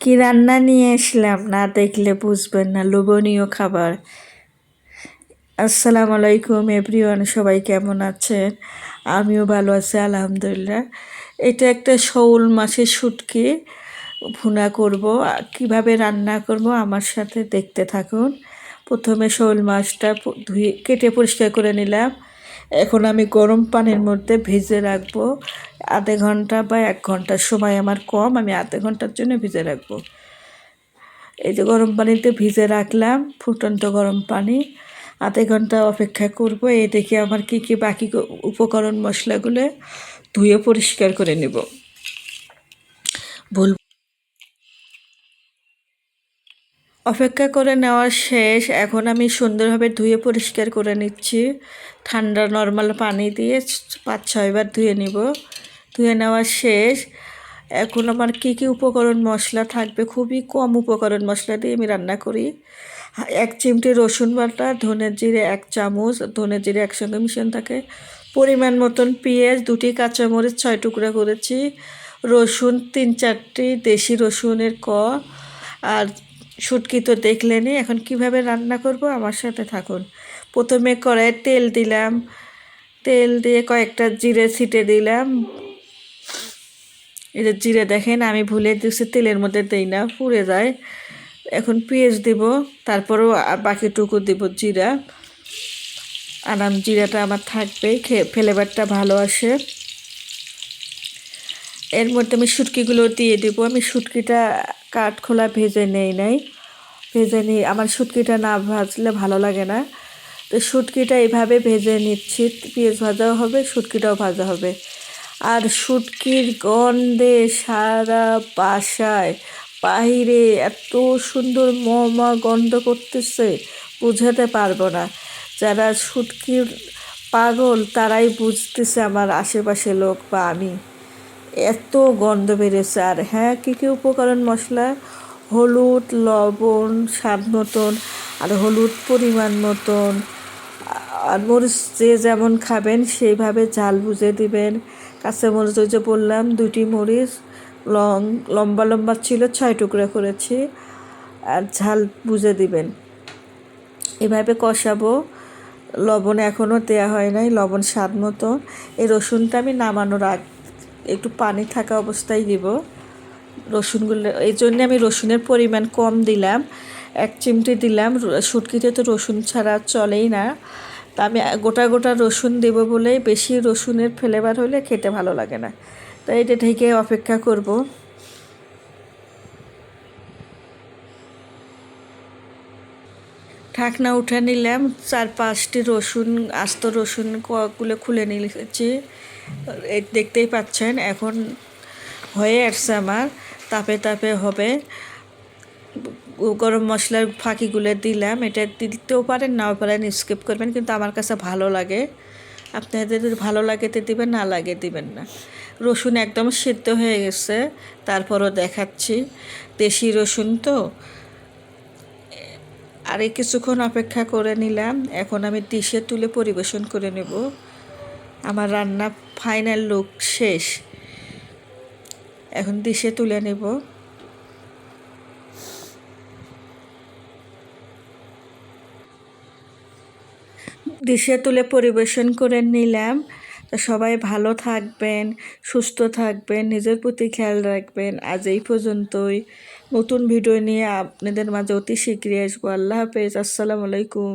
কি রান্না নিয়ে আসলাম? না দেখলে বুঝবেন না, লোভনীয় খাবার। আসসালামু আলাইকুম এভরিওয়ান, সবাই কেমন আছেন? আমিও ভালো আছি, আলহামদুলিল্লাহ। এটা একটা শৌল মাছের শুটকি। ভুনা করব। কীভাবে রান্না করব আমার সাথে দেখতে থাকুন। প্রথমে শৌল মাছটা ধুয়ে কেটে পরিষ্কার করে নিলাম। এখন আমি গরম পানির মধ্যে ভেজে রাখব। আধা ঘণ্টা বা এক ঘণ্টার সময় আমার কম, আমি আধা ঘণ্টার জন্য ভিজে রাখব। এই যে গরম পানিতে ভিজে রাখলাম, ফুটন্ত গরম পানি। আধা ঘণ্টা অপেক্ষা করব এই দেখে আমার কি কি বাকি উপকরণ মশলাগুলো ধুয়ে পরিষ্কার করে নেব। ভুল অপেক্ষা করে নেওয়ার শেষ। এখন আমি সুন্দরভাবে ধুয়ে পরিষ্কার করে নিচ্ছি। ঠান্ডা নর্মাল পানি দিয়ে পাঁচ ছয়বার ধুয়ে নিব। ধুয়ে নেওয়া শেষ। এখন আমার কী কী উপকরণ মশলা থাকবে? খুবই কম উপকরণ মশলা দিয়ে আমি রান্না করি। এক চিমটি রসুন বাটা, ধনের জিরে এক চামচ, ধনের জিরে একসঙ্গে মিশন থাকে। পরিমাণ মতন পেঁয়াজ, দুটি কাঁচামরিচ, ছয় টুকরা করেছি। রসুন, তিন চারটি দেশি রসুনের ক। আর শুটকি তো দেখলেনি এখন কীভাবে রান্না করব আমার সাথে থাকুন। প্রথমে কড়াইয়ে তেল দিলাম। তেল দিয়ে কয়েকটা জিরে ছিটে দিলাম। এই যে জিরে দেখেন, আমি ভুলে দিচ্ছি তেলের মধ্যে দেই না, পুড়ে যায়। এখন পেঁয়াজ দিব, তারপরেও বাকিটুকু দিব জিরা। আনাম জিরাটা আমার থাকবে ফ্লেভারটা ভালো আসে। এর মধ্যে আমি শুটকিগুলো দিয়ে দিব, আমি শুটকিটা কাঠ খোলা ভেজে নেই নাই। ভেজে নিই, আমার শুটকিটা না ভাজলে ভালো লাগে না। তো শুটকিটা এভাবে ভেজে নিচ্ছি, পেঁয়াজ ভাজাও হবে, শুটকিটাও ভাজা হবে। আর শুটকির গন্ধে সারা বাসায়। বাহিরে এত সুন্দর মমা গন্ধ করতেছে, বুঝাতে পারব না। যারা শুটকির পাগল, তারাই বুঝতেছে আমার আশেপাশে লোক বা আমি। এত গন্ধ বেড়েছে আর হ্যাঁ কী কী উপকরণ মশলা? হলুদ, লবণ, স্বাদ মতন, আর হলুদ পরিমাণ মতন। আর মরিচ যে যেমন খাবেন, সেইভাবে ঝাল বুঝে দিবেন। কাঁচা মরিচ ওই যে বললাম দুটি মরিচ লং, লম্বা লম্বা ছিল, ছয় টুকরা করেছি, আর ঝাল বুঝে দিবেন। এভাবে কষাবো। লবণ এখনও দেওয়া হয় নাই, লবণ স্বাদ মতো। এই রসুনটা আমি নামানোর আগ, একটু পানি থাকা অবস্থায় দিব। রসুনগুলো, এই জন্যে আমি রসুনের পরিমাণ কম দিলাম। এক চিমটি দিলাম শুটকিতে তো রসুন ছাড়া চলেই না। তা আমি গোটা গোটা রসুন দেব বলে বেশি রসুনের ফ্লেভার হলে খেতে ভালো লাগে না। তাই এটা ঢেকে অপেক্ষা করব। ঢাকনা উঠে নিলাম চার পাঁচটি রসুন, আস্ত রসুনগুলো খুলে নিয়েছি। দেখতেই পাচ্ছেন, এখন হয়ে আসছে আমার, তাপে তাপে হবে। গরম মশলার ফাঁকিগুলো দিলাম। এটা দিতেও পারেন, নাও পারেন স্কিপ করবেন, কিন্তু আমার কাছে ভালো লাগে। আপনাদের ভালো লাগে তো দিবেন, না লাগে দিবেন না। রসুন একদম সিদ্ধ হয়ে গেছে, তারপরও দেখাচ্ছি। দেশি রসুন তো। আর এই কিছুক্ষণ অপেক্ষা করে নিলাম। এখন আমি ডিশে তুলে পরিবেশন করে নেব। আমার রান্না ফাইনাল লুক শেষ। এখন ডিশে তুলে নেব। ডিশে তুলে পরিবেশন করে নিলাম। তো সবাই ভালো থাকবেন, সুস্থ থাকবেন, নিজের প্রতি খেয়াল রাখবেন। আজ এই পর্যন্তই। নতুন ভিডিও নিয়ে আপনাদের মাঝে অতি শীঘ্রই আসব। আল্লাহ হাফেজ। আসসালামু আলাইকুম।